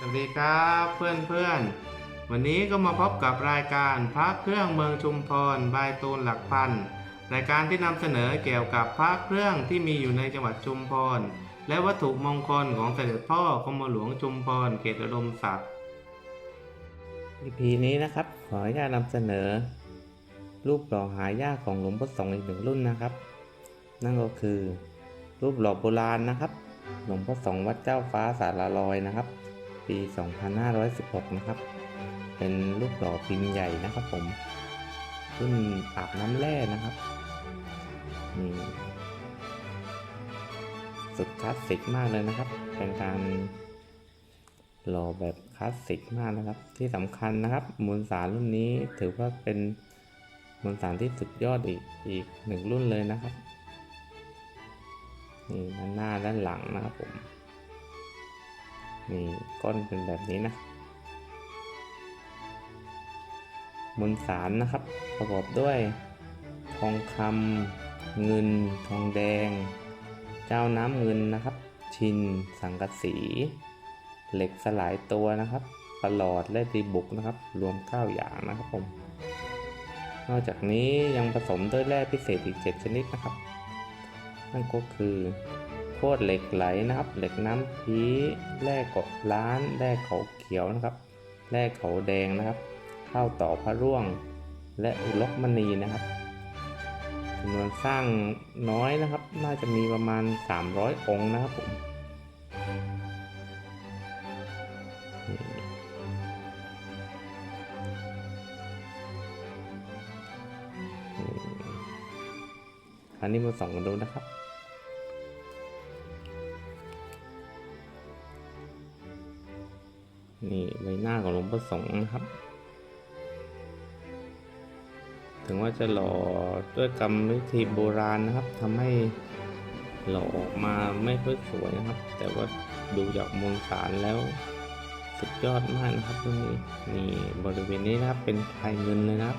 สวัสดีครับเพื่อนเพื่อนวันนี้ก็มาพบกับรายการพระเครื่องเมืองชุมพรบายตูนหลักพันรายการที่นำเสนอเกี่ยวกับพระเครื่องที่มีอยู่ในจังหวัดชุมพรและวัตถุมงคลของเสด็จพ่อกรมหลวงชุมพรเขตอุดมศักดิ์ EP นี้นะครับ ขออนุญาตนำเสนอ รูปหล่อหายากของหลวงพ่อสองอีกหนึ่งรุ่นนะครับ นั่นก็คือ รูปหล่อโบราณนะครับ หลวงพ่อสองวัดเจ้าฟ้าสารลอยนะครับ ปี 2516 นะครับ เป็นรูปหล่อพิมพ์ใหญ่นะครับผมรุ่นอาบน้ำแร่นะครับนี่สุดคลาสสิกมากเลยนะครับ เป็นการหล่อแบบคลาสสิกมากนะครับ ที่สำคัญนะครับมวลสารรุ่นนี้ถือว่าเป็นมวลสารที่สุดยอดอีกอีกหนึ่งรุ่นเลยนะครับนี่ด้านหน้าด้านหลังนะครับผม นี่ก้อนเป็นแบบนี้นะมวลสารนะครับ ประกอบด้วย ทองคำเงิน ทองแดง เจ้าน้ำเงินนะครับ ชิน สังกะสี เหล็กสลายตัวนะครับปลอดและดีบุกนะครับ รวม 9 อย่างนะครับผม นอกจากนี้ยังผสมด้วยแร่พิเศษอีก 7 ชนิดนะครับ นั่นก็คือ โคตรเหล็กไหลนะครับ เหล็กน้ำพีแร่กาะล้านแร่เขาเขียวนะครับแร่เขาแดงนะครับข้าวต่อพระร่วง และอุลกมณีนะครับจำนวนสร้างน้อยนะครับ น่าจะมีประมาณ 300 องค์นะครับผมอันนี้มาส่องกันดูนะครับ นี่ใบหน้าของหลวงพ่อสงฆ์นะครับ ถึงว่าจะหล่อด้วยกรรมวิธีโบราณนะครับทำให้หล่อออกมาไม่ค่อยสวยนะครับ แต่ว่าดูจากมวลสารแล้วสุดยอดมากนะครับตรงนี้นี่บริเวณนี้นะครับเป็นไทยเงินเลยนะครับ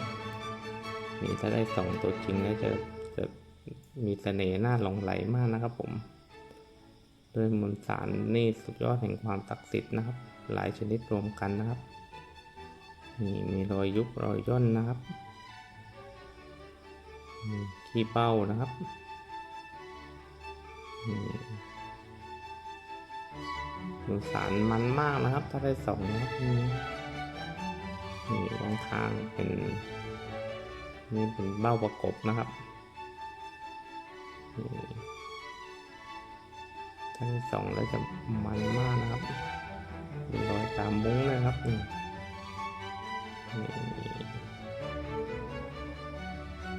นี่ถ้าได้สองตัวจริงแล้วจะจะมีเสน่ห์น่าหลงไหลมากนะครับผม ด้วยมวลสารนี่สุดยอดแห่งความศักดิ์สิทธิ์นะครับ หลายชนิดรวมกันนะครับนี่มีรอยยุบรอยย่นนะครับนี่ขี้เป้านะครับนี่สารมันมากนะครับ ถ้าได้สองนะครับนี่นี่ข้างๆเป็นนี่เป็นเบ้าประกบนะครับนี่ถ้าได้สองแล้วจะมันมากนะครับ มีรอยตามมุ้งเลยครับนี่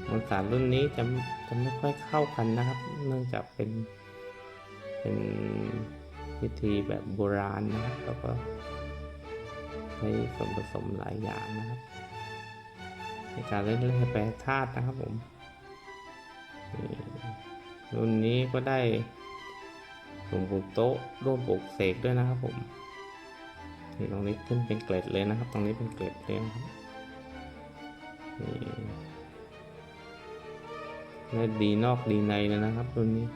มวลสารรุ่นนี้จะจะไม่ค่อยเข้ากันนะครับ เนื่องจากเป็นเป็นวิธีแบบโบราณนะครับ แล้วก็ใช้ส่วนผสมหลายอย่างนะครับ ในการเล่นแร่แปรธาตุนะครับผมรุ่นนี้ก็ได้หลวงปู่โต๊ะร่วมปลูกเสกด้วยนะครับผม นี่ตรงนี้ขึ้นเป็นเกล็ดเลยนะครับ ตรงนี้เป็นเกล็ดเลยนะครับนี่และดีนอกดีในเลยนะครับรุ่นนี้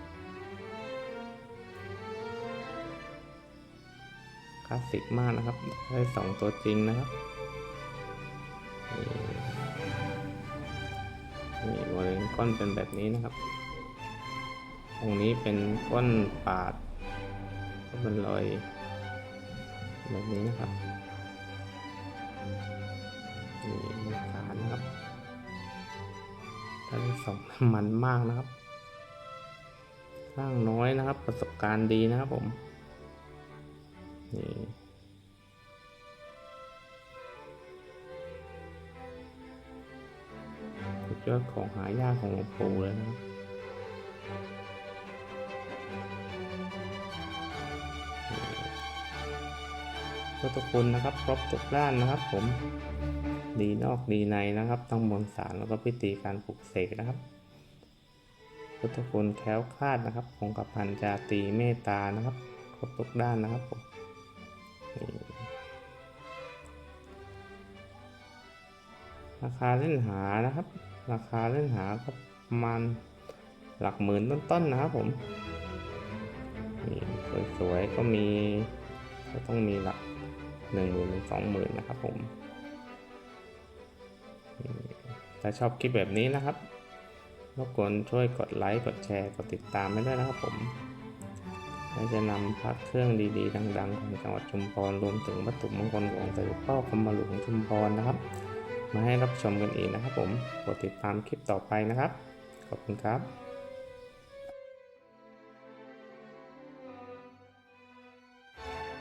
คลาสสิกมากนะครับ ได้สองตัวจริงนะครับนี่นี่บริเวณก้อนเป็นแบบนี้นะครับ ตรงนี้เป็นก้อนปาดก็เป็นรอย แบบนี้นะครับนี่มีฐานนะครับท่านสองมันมากนะครับสร้างน้อยนะครับ ประสบการณ์ดีนะครับผมนี่สุดยอดของหายากของหลวงปู่เลยนะครับ พุทธคุณนะครับครบทุกด้านนะครับ ผมดีนอกดีในนะครับทั้งมวลสารแล้วก็พิธีการปลุกเสกนะครับ พุทธคุณแคล้วคลาดนะครับคงกระพันจาตีเมตตานะครับครบทุกด้านนะครับผมราคาเล่นหานะครับ ราคาเล่นหาก็ประมาณหลักหมื่นต้นๆนะครับผมนี่สวยๆก็มีก็ต้องมีหลัก หนึ่งหมื่นสองหมื่นนะครับผม ถ้าชอบคลิปแบบนี้นะครับรบกวนช่วยกดไลค์ กดแชร์ กดติดตามให้ด้วยนะครับผมและจะนำพระเครื่องดีๆ ดังๆ ของจังหวัดชุมพรรวมถึงวัตถุมงคลของเสด็จพ่อกรมหลวงชุมพรนะครับ มาให้รับชมกันอีกนะครับผม กดติดตามคลิปต่อไปนะครับ ขอบคุณครับ